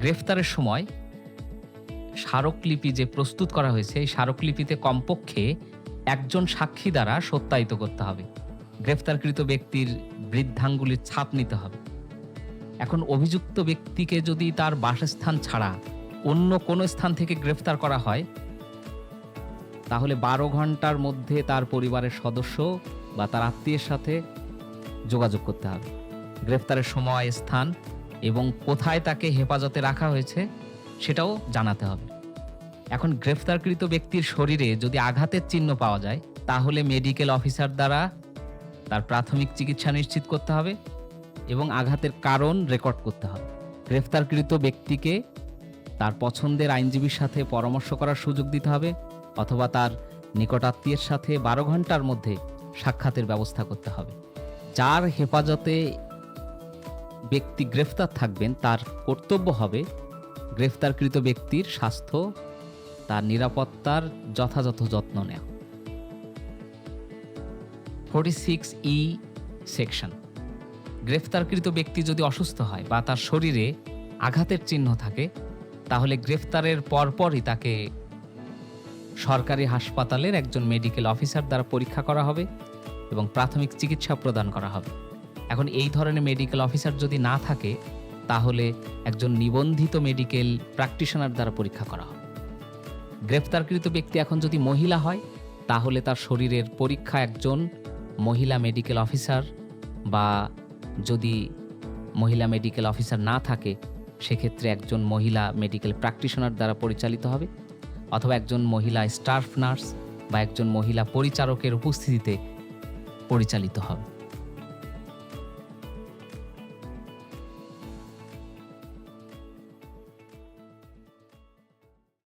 গ্রেফতারের সময় স্মারকলিপি যে প্রস্তুত করা হয়েছে, এই স্মারকলিপিতে কমপক্ষে একজন সাক্ষী দ্বারা সত্যায়িত করতে হবে। গ্রেফতারকৃত ব্যক্তির বৃদ্ধাঙ্গুলির ছাপ নিতে হবে। এখন অভিযুক্ত ব্যক্তিকে যদি তার বাসস্থান ছাড়া অন্য কোনো স্থান থেকে গ্রেফতার করা হয়, তাহলে বারো ঘণ্টার মধ্যে তার পরিবারের সদস্য বা তার আত্মীয়ের সাথে যোগাযোগ করতে হবে। গ্রেফতারের সময় স্থান এবং কোথায় তাকে হেফাজতে রাখা হয়েছে সেটাও জানাতে হবে। এখন গ্রেফতারকৃত ব্যক্তির শরীরে যদি আঘাতের চিহ্ন পাওয়া যায়, তাহলে মেডিকেল অফিসার দ্বারা তার প্রাথমিক চিকিৎসা নিশ্চিত করতে হবে এবং আঘাতের কারণ রেকর্ড করতে হবে। গ্রেফতারকৃত ব্যক্তিকে তার পছন্দের আইনজীবীর সাথে পরামর্শ করার সুযোগ দিতে হবে অথবা তার নিকটাত্মীয়ের সাথে বারো ঘণ্টার মধ্যে সাক্ষাতের ব্যবস্থা করতে হবে। যার হেফাজতে ব্যক্তি গ্রেফতার থাকবেন, তার কর্তব্য হবে গ্রেফতারকৃত ব্যক্তির স্বাস্থ্য, তার নিরাপত্তার যথাযথ যত্ন নেওয়া। Forty six E section. গ্রেফতারকৃত ব্যক্তি যদি অসুস্থ হয় বা তার শরীরে আঘাতের চিহ্ন থাকে, তাহলে গ্রেফতারের পরপরই তাকে সরকারি হাসপাতালের একজন মেডিকেল অফিসার দ্বারা পরীক্ষা করা হবে এবং প্রাথমিক চিকিৎসা প্রদান করা হবে। এখন এই ধরনের মেডিকেল অফিসার যদি না থাকে, তাহলে একজন নিবন্ধিত মেডিকেল প্র্যাকটিশনার দ্বারা পরীক্ষা করা হবে। গ্রেফতারকৃত ব্যক্তি এখন যদি মহিলা হয়, তাহলে তার শরীরের পরীক্ষা একজন মহিলা মেডিকেল অফিসার বা যদি মহিলা মেডিকেল অফিসার না থাকে, সেক্ষেত্রে একজন মহিলা মেডিকেল প্র্যাকটিশনার দ্বারা পরিচালিত হবে অথবা একজন মহিলা স্টাফ নার্স বা একজন মহিলা পরিচারকের উপস্থিতিতে পরিচালিত হবে।